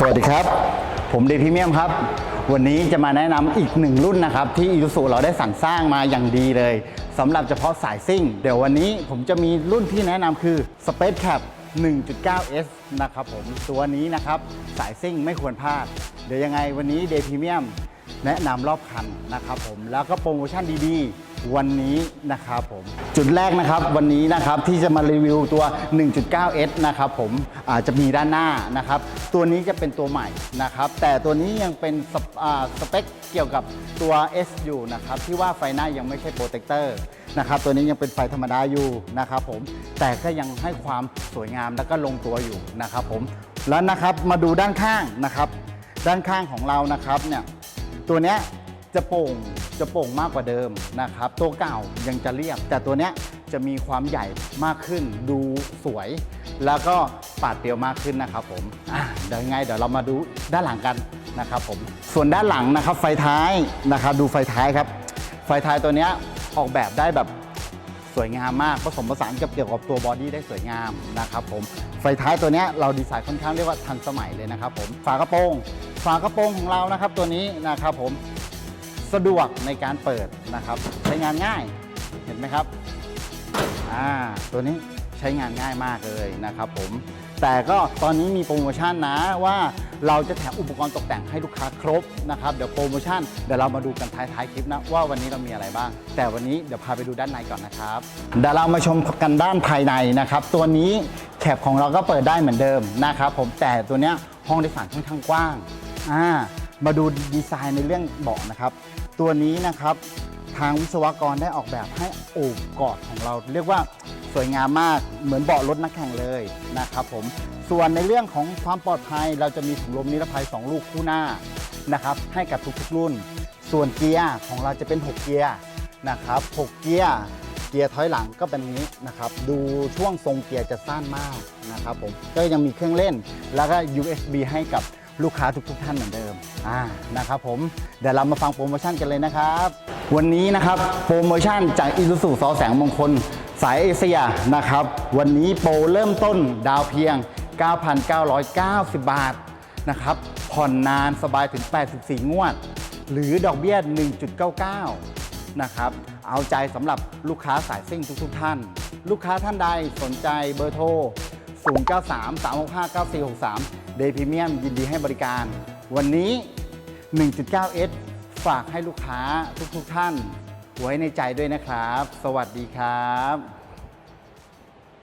สวัสดีครับ ผมเดพิเมียมครับ วันนี้จะมาแนะนำอีกหนึ่งรุ่นนะครับ ที่อี u ู u เราได้สรรสร้างมาอย่างดีเลยสำหรับเฉพาะสายซิ่ง เดี๋ยววันนี้ผมจะมีรุ่นที่แนะนำคือ Space Cap 1.9S นะครับผมตัวนี้นะครับ สายซิ่งไม่ควรพลาด เดี๋ยวยังไงวันนี้เดพิเมียมแนะนำรอบคันนะครับผมแล้วก็โปรโมชั่นดีๆ วันนี้นะครับผมจุดแรกนะครับวันนี้นะครับที่จะมารีวิวตัว 1.9S นะครับผมอาจจะมีด้านหน้านะครับ ตัวนี้จะเป็นตัวใหม่นะครับ แต่ตัวนี้ยังเป็นสเปสเปคเกี่ยวกับตัว S อยู่นะครับที่ว่าไฟหน้ายังไม่ใช่โปรเทคเตอร์นะครับตัวนี้ยังเป็นไฟธรรมดาอยู่นะครับผมแต่ก็ยังให้ความสวยงามแล้วก็ลงตัวอยู่นะครับผมแล้วนะครับมาดูด้านข้างนะครับ ด้านข้างของเรานะครับเนี่ยตัวเนี้ย จะโป่งจะโป่งมากกว่าเดิมนะครับ ตัวเก่ายังจะเรียบ แต่ตัวเนี้ยจะมีความใหญ่มากขึ้น ดูสวย แล้วก็ปาดเปรียวมากขึ้นนะครับผมอะเดี๋ยวยังไงเดี๋ยวเรามาดูด้านหลังกันนะครับผมส่วนด้านหลังนะครับไฟท้ายนะครับ ดูไฟท้ายครับ ไฟท้ายตัวเนี้ยออกแบบได้แบบสวยงามมากผสมผสานกับเกี่ยวกับตัวบอดี้ได้สวยงามนะครับผมไฟท้ายตัวเนี้ยเราดีไซน์ค่อนข้างเรียกว่าทันสมัยเลยนะครับผมฝากระโปรงฝากระโปรงของเรานะครับตัวนี้นะครับผม สะดวกในการเปิดนะครับใช้งานง่ายเห็นไหมครับอ่าตัวนี้ใช้งานง่ายมากเลยนะครับผมแต่ก็ตอนนี้มีโปรโมชั่นนะว่าเราจะแถมอุปกรณ์ตกแต่งให้ลูกค้าครบนะครับเดี๋ยวโปรโมชั่นเดี๋ยวเรามาดูกันท้ายๆคลิปนะว่าวันนี้เรามีอะไรบ้าง แต่วันนี้เดี๋ยวพาไปดูด้านในก่อนนะครับเดี๋ยวเรามาชมกันด้านภายในนะครับ ตัวนี้แคปของเราก็เปิดได้เหมือนเดิมนะครับผมแต่ตัวเนี้ยห้องโดยสารค่อนข้างกว้างอ่ามาดูดีไซน์ในเรื่องเบาะนะครับ ตัวนี้นะครับทางวิศวกรได้ออกแบบให้โอบกอดของเรา เรียกว่าสวยงามมากเหมือนเบาะรถนักแข่งเลยนะครับผมส่วนในเรื่องของความปลอดภัย เราจะมีถุงลมนิรภัย 2 ลูกคู่หน้านะครับให้กับทุกๆรุ่น ส่วนเกียร์ของเราจะเป็น 6 เกียร์นะครับ6เกียร์เกียร์ถอยหลังก็เป็นนี้นะครับ ดูช่วงทรงเกียร์จะสั้นมากนะครับผมก็ยังมีเครื่องเล่นแล้วก็ USB ให้กับ ลูกค้าทุกๆท่านเหมือนเดิมอ่านะครับผมเดี๋ยวเรามาฟังโปรโมชั่นกันเลยนะครับ วันนี้นะครับโปรโมชั่นจากอิ u ู u ซอแสงมงคล สายเอเชียนะครับ วันนี้โปรเริ่มต้นดาวเพียง 9,990 บาทนะครับผ่อนนานสบายถึง 84 งวด หรือดอกเบี้ย 1.99 นะครับ เอาใจสำหรับลูกค้าสายซิ่งทุกๆท่าน ลูกค้าท่านใดสนใจเบอร์โทร 093 365 9463 เดย์พรีเมียมยินดีให้บริการ วันนี้ 1.9S ฝากให้ลูกค้าทุกๆท่าน ไว้ในใจด้วยนะครับ สวัสดีครับ